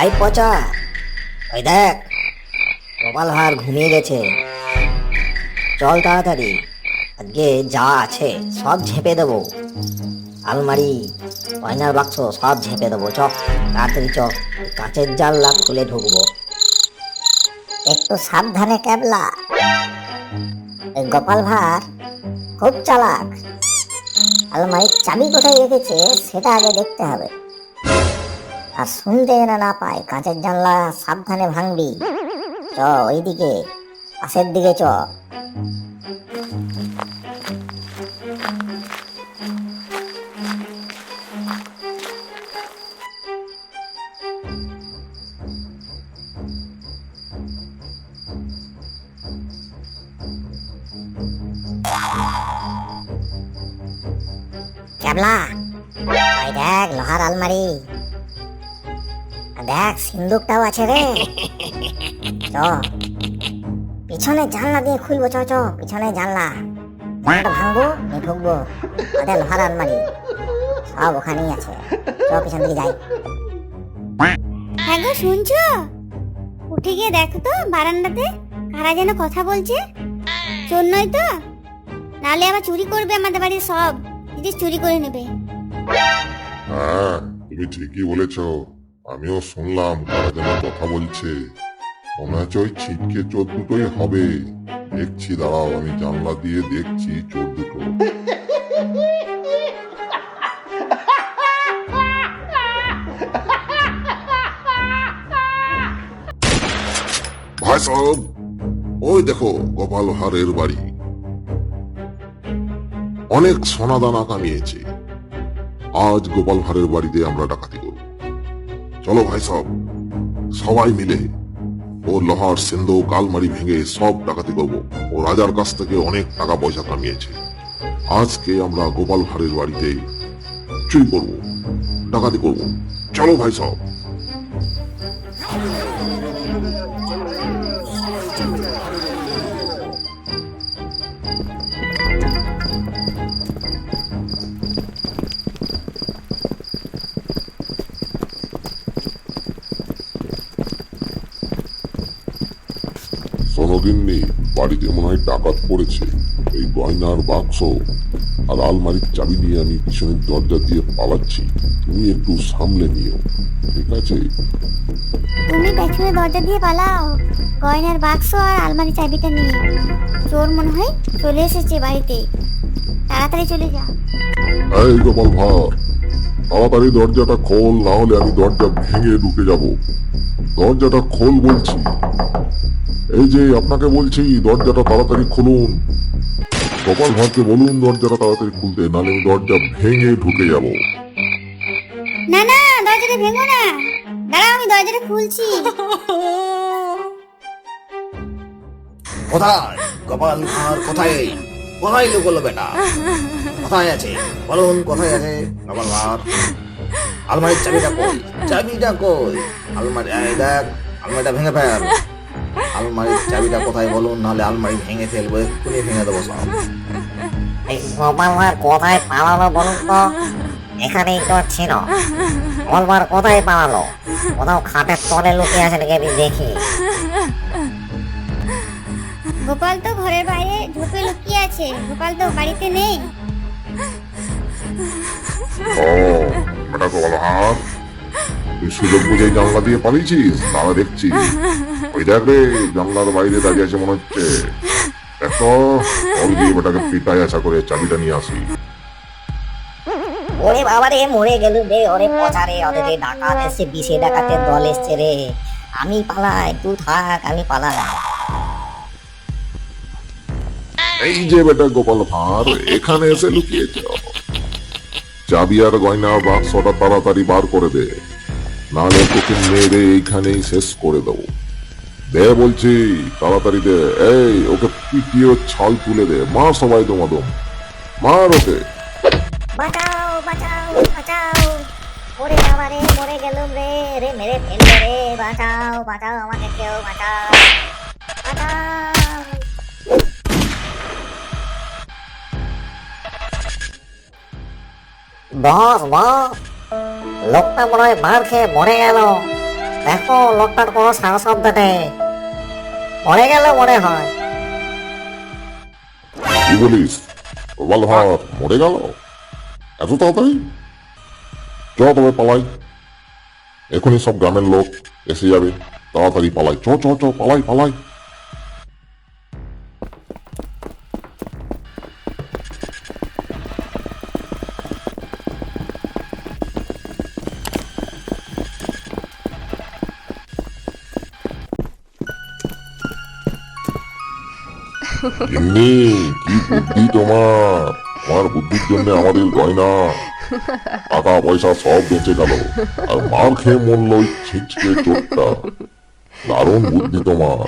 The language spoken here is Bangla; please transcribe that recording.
আই পচা ওই দেখ গোপাল ভাঁড় ঘুমিয়ে গেছে। চল তাড়াতাড়ি, আজকে যা আছে সব ঝেপে দেবো। আলমারি, গয়নার বাক্স সব ঝেপে দেবো, চ, তাড়াতাড়ি চ, কাঁচের জানলা খুলে ঢুকবো। একটু সাবধানে ক্যাবলা। গোপাল ভাঁড় খুব চালাক। আলমারির চাবি কোথায় রেখেছে সেটা আগে দেখতে হবে। আর শুনতে যেন না পায়, কাঁচের জানলা সাবধানে ভাঙবি। চ, ওইদিকে, পাশের দিকে চ। ক্যাবলা দেখ, লোহার আলমারি। দেখ সিন্দুকটাও আছে রে। চ। পিছনে জানলা দিয়ে খুলবো চ চ। পিছনে জানলা। ভাঙবো ঢুকবো। ওদের লোহার আলমারি। সব ওখানেই আছে। চ পিছন দিকে যাই। হ্যাঁ গো শুনছো? উঠে গিয়ে দেখো তো বারান্দাতে কারা যেন কথা বলছে। চোর নয় তো? নালে আবার চুরি করবে আমাদের বাড়ির সব। জিনিস চুরি করে নেবে। হ্যাঁ তুমি ঠিকই বলেছ। আমিও শুনলাম কারা যেন কথা বলছে। মনে হচ্ছে ওই ছিটকে চোর দুটোই হবে। দেখছি, দাঁড়াও, আমি জানলা দিয়ে দেখছি চোর দুটো। ভাই ওই দেখো, গোপাল হারের বাড়ি। অনেক সোনাদানা কামিয়েছে। আজ গোপাল ভাঁড়ের বাড়িতে আমরা ডাকাতি করব। চলো ভাই সব। সবাই মিলে ও লোহার সিন্ধু কালমারি ভেঙে সব ডাকাতি করব। ও রাজার কাছ থেকে অনেক টাকা পয়সা কামিয়েছে। আজকে আমরা গোপাল ভাড়ের বাড়িতে চুরি করব, ডাকাতি করব। চলো ভাই সব। সোনগিন্নি বাড়িতে মনে হয় ডাকাত পড়েছে। এই গয়নার বাক্স আর আলমারির চাবি নিয়ে আমি পিছনের দরজা দিয়ে পালাচ্ছি। তুমি একটু সামলে নিও ঠিক আছে? তুমি পেছনে দরজা দিয়ে পালাও। গয়নার বাক্স আর আলমারি চাবিটা নিয়ে। চোর মনে হয় চলে এসেছে বাড়িতে। তাড়াতাড়ি চলে যা। এই গোপাল ভাঁড় তাড়াতাড়ি দরজাটা খোল না হলে আমি দরজা ভেঙে ঢুকে যাব। দরজাটা খোল বলছি। এই যে আপনাকে বলছি দরজাটা তাড়াতাড়ি খুলুন। গোপাল ভাঁড়কে বলুন দরজাটা তাড়াতাড়ি খুলতে নাহলে আমি দরজা ভেঙে ঢুকে যাব। না না দরজাটা ভেঙো না। দাঁড়াও আমি দরজাটা খুলছি। কোথায়? গোপাল ভাঁড় কোথায়? কোথায় লুকোলো বেটা কোথায় আছে? বলুন কোথায় আছে গোপাল ভাঁড়? আলমারির চাবিটা কই? চাবিটা কই? আলমারি দেখ আলমারিটা ভেঙে ফেল। আলমারির চাবিটা কোথায় বলুন? নাহলে আলমারি ভেঙে ফেলব এক্ষুনি ভেঙে দেবো সব। এই কোথায় পালালো বলুন তো? এখানেই তো ছিল। গোপাল ভাঁড় কোথায় পালালো? কোথাও খাটের তলে লুকিয়ে আছে নাকি আমি দেখি। গোপাল তো ঘরের বাইরে ঢুকে লুকিয়ে আছে। গোপাল তো বাড়িতে নেই। ও বেটা গোপাল ভাঁড় তুই সুযোগ বুঝে জানলা দিয়ে পালিয়েছিস? তারা দেখছি। ওই দেখ রে জানলার বাইরে দাঁড়িয়ে আছে মনে হচ্ছে। দেখো ওর দিয়ে বেটাকে পিটাই আশা করে চাবিটা নিয়ে আসি। ওরে বাবা রে মরে গেল রে ওরে পচা রে ওদের ডাকাত এসছে বিশে ডাকাতের দল এসছে রে। আমি পালাই তুই থাক আমি পালাই। এই যে বেটা গোপাল ভাঁড় এখানে এসে লুকিয়েছ। চাবি আর গয়না বাক্সটা তাড়াতাড়ি বার করে দে। নাহলে তোকে মেরে এইখানেই শেষ করে দেবো। দে বলছি তাড়াতাড়ি দে। এই ওকে পিটিয়ে ছাল তুলে দে। মা সবাই দমাদম মার ওকে। বাঁচাও বাঁচাও বাঁচাও। ওরে বাবা রে মরে গেলুম রে রে মেরে ফেলল রে। বাঁচাও বাঁচাও আমাকে কেউ বাঁচাও। বাঁচাও। বস বস লোকটা মনে হয় মার খেয়ে মরে গেল। দেখো লোকটার কোনো সাহস শব্দ নেই। মরে গেল মনে হয়। কি বলিস? প্রবাল ভাত মরে গেল? এত তাড়াতাড়ি? চ, তবে পালাই। এখনই সব গ্রামের লোক এসে যাবে। তাড়াতাড়ি পালাই। চ চ চ, পালাই পালাই। গিন্নি কি বুদ্ধি তোমার? তোমার বুদ্ধির জন্য আমাদের গয়না, টাকা, পয়সা সব বেঁচে গেল। আর মার খেয়ে মরল ওই ছিচকে চোরটা। দারুণ বুদ্ধি তোমার।